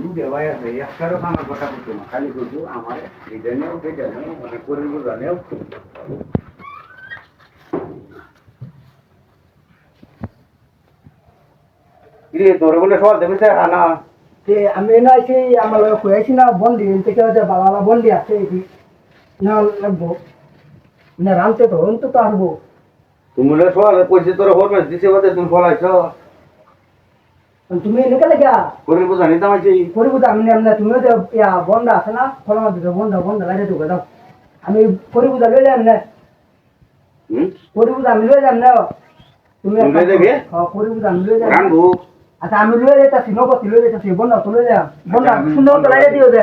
লুকে ভাই আছে একটারও আমার কথা বলতো না খালি করছ আমার এটা নেও সেটা নেও মানে করে বোঝা নেও কিরে তোর বলে সব দেবে স্যার আনা তে আমি না আইছি আমার লগে কইছি না বন্দি থেকে যে বালা বন্দি আছে এটি। না লাগবো। না রামতে তো অন্ত তো আসব। তুমি সব কইছে তোর হরমেস দিছে বাদে তুমি ফলাইছ। তুমি এনেকে লাগিয়া? করিব তো আমি তুমিও ইয়া বন্ধ আছে না ফলম দিতে বন্ধ বন্ধ লাগে তোকে দাও আমি করিব তো লৈ যাম নে? করিব পূজা আমি লৈ যাম নে? তুমি তুমি লই যাবে? হ্যাঁ করিব আমি লৈ যাম। আচ্ছা আমি লৈ যাইতাছি নগদ লই যাইতাছি বন্ধ তো লই যাম। বন্ধ সুন্দৰ আমি- সুন্দর তো লাগে দিও যে।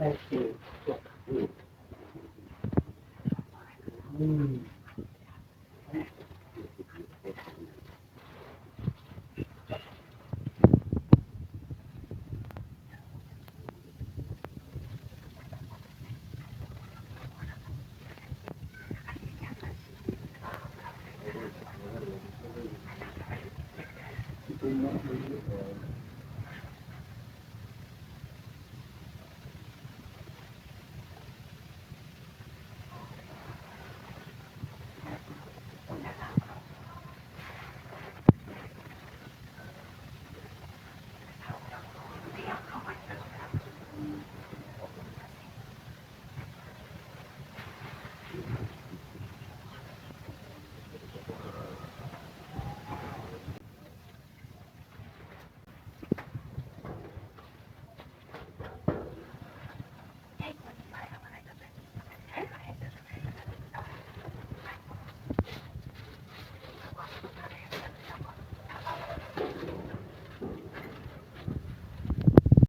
ないていう。うん。う、ん